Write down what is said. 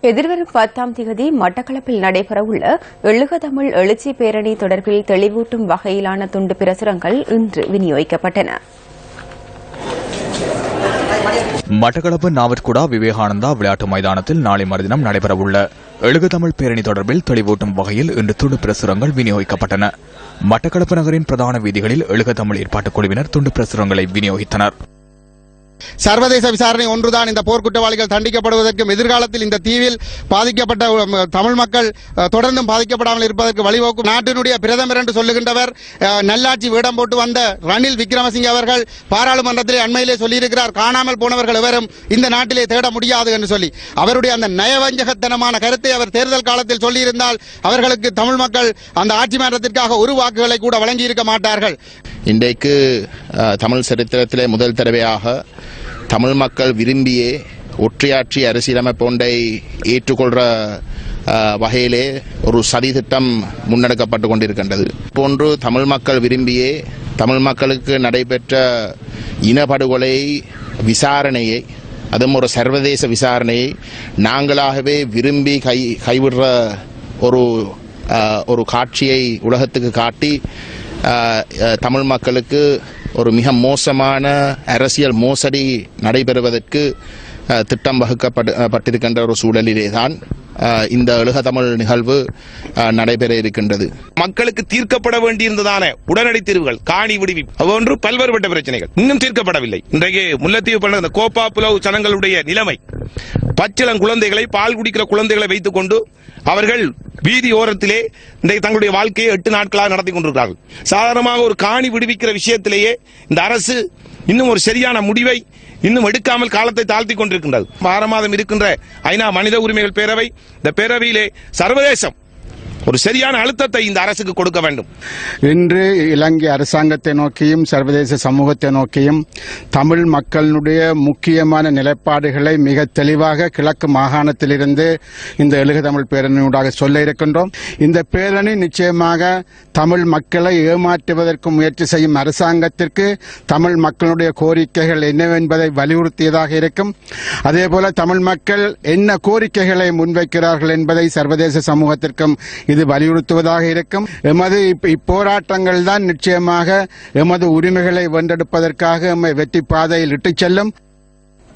எதிர்வரும் பத்தாம் திகதி மட்டக்களப்பில் நடைபெறவுள்ள எழுக தமிழ் எழுச்சி பேரணி தொடர்பில் தெளிவூட்டும் வகையிலான துண்டு பிரசுரங்கள் இன்று விநியோகிக்கப்பட்டன. மட்டக்களப்பு நாவற்குடா விவேகானந்தா விளையாட்டு மைதானத்தில் நாளை மறுதினம் நடைபெறவுள்ள எழுக தமிழ் பேரணி தொடர்பில் தெளிவூட்டும் வகையில் இன்று துண்டு பிரசுரங்கள் விநியோகிக்கப்பட்டன. மட்டக்களப்பு நகரின் பிரதான வீதிகளில் எழுக தமிழ் ஏற்பாட்டுக் குழுவினர் துண்டு பிரசுரங்களை விநியோகித்தனர். சர்வதேச விசாரணை ஒன்றுதான். இந்த போர்க்குற்றவாளிகள் தண்டிக்கப்படுவதற்கும் எதிர்காலத்தில் இந்த தீவில் பாதிக்கப்பட்ட தமிழ் மக்கள் தொடர்ந்தும் பாதிக்கப்படாமல் இருப்பதற்கு வழிவகுக்கும். நாட்டினுடைய பிரதமர் என்று சொல்லுகின்றவர் நல்லாட்சி வேடம் போட்டு வந்த ரணில் விக்ரமசிங்கே அவர்கள் பாராளுமன்றத்திலே அண்மையிலே சொல்லியிருக்கிறார் காணாமல் போனவர்கள் எவரும் இந்த நாட்டிலே தேட முடியாது என்று சொல்லி. அவருடைய அந்த நயவஞ்சகத்தனமான கருத்தை அவர் தேர்தல் காலத்தில் சொல்லியிருந்தால் அவர்களுக்கு தமிழ் மக்கள் அந்த ஆட்சி மாற்றத்திற்காக ஒரு வாக்குகளை கூட வழங்கியிருக்க மாட்டார்கள். இன்றைக்கு தமிழ் சரித்திரத்திலே முதல் தடவையாக தமிழ் மக்கள் விரும்பியே ஒற்றையாட்சி அரசியலமைப்பு ஒன்றை ஏற்றுக்கொள்ற வகையிலே ஒரு சதி திட்டம் முன்னெடுக்கப்பட்டு கொண்டிருக்கின்றது. போன்று தமிழ் மக்கள் விரும்பியே தமிழ் மக்களுக்கு நடைபெற்ற இனப்படுகொலை விசாரணையை அதுவும் ஒரு சர்வதேச விசாரணையை நாங்களாகவே விரும்பி கை கைவிடுற ஒரு ஒரு காட்சியை உலகத்துக்கு காட்டி தமிழ் மக்களுக்கு ஒரு மிக மோசமான அரசியல் மோசடி நடைபெறுவதற்கு திட்டம் வகுக்கப்பட்டு பட்டிருக்கின்ற ஒரு சூழலிலே தான் இந்த எழுக தமிழ் நிகழ்வு நடைபெற இருக்கின்றது. மக்களுக்கு தீர்க்கப்பட வேண்டியிருந்ததான உடனடி தீர்வுகள் காணி விடுவிப்பு அதுபோன்று பல்வேறுபட்ட பிரச்சனைகள். இன்னும் தீர்க்கப்படவில்லை. இன்றைக்கு முல்லைத்தீவு பண்ண இந்த கோப்பா புலவு சனங்களுடைய நிலைமை. பச்சிளம் குழந்தைகளை பால் குடிக்கிற குழந்தைகளை வைத்துக் கொண்டு அவர்கள் வீதி ஓரத்திலே இன்றைக்கு தங்களுடைய வாழ்க்கையை எட்டு நாட்களாக நடத்தி கொண்டிருக்கிறார்கள். சாதாரணமாக ஒரு காணி விடுவிக்கிற விஷயத்திலேயே இந்த அரசு இன்னும் ஒரு சரியான முடிவை இன்னும் எடுக்காமல் காலத்தை தாழ்த்தி கொண்டிருக்கின்றது. வார மாதம் இருக்கின்ற ஐநா மனித உரிமைகள் பேரவை இந்த பேரவையிலே சர்வதேசம் ஒரு சரியான அழுத்தத்தை இந்த அரசுக்கு கொடுக்க வேண்டும். இன்று இலங்கை அரசாங்கத்தை நோக்கியும் சர்வதேச சமூகத்தை நோக்கியும் தமிழ் மக்களுடைய முக்கியமான நிலைப்பாடுகளை மிக தெளிவாக கிழக்கு மாகாணத்திலிருந்து இந்த எழுக தமிழ் பேரணியூடாக சொல்ல இருக்கின்றோம். இந்த பேரணி நிச்சயமாக தமிழ் மக்களை ஏமாற்றுவதற்கு முயற்சி செய்யும் அரசாங்கத்திற்கு தமிழ் மக்களுடைய கோரிக்கைகள் என்னவென்பதை வலியுறுத்தியதாக இருக்கும். அதேபோல தமிழ் மக்கள் என்ன கோரிக்கைகளை முன்வைக்கிறார்கள் என்பதை சர்வதேச சமூகத்திற்கும் இது வலியுறுத்துவதாக இருக்கும். எமது இப்போராட்டங்கள் தான் நிச்சயமாக எமது உரிமைகளை வென்றெடுப்பதற்காக எம்மை வெற்றி பாதையில் இட்டுச் செல்லும்.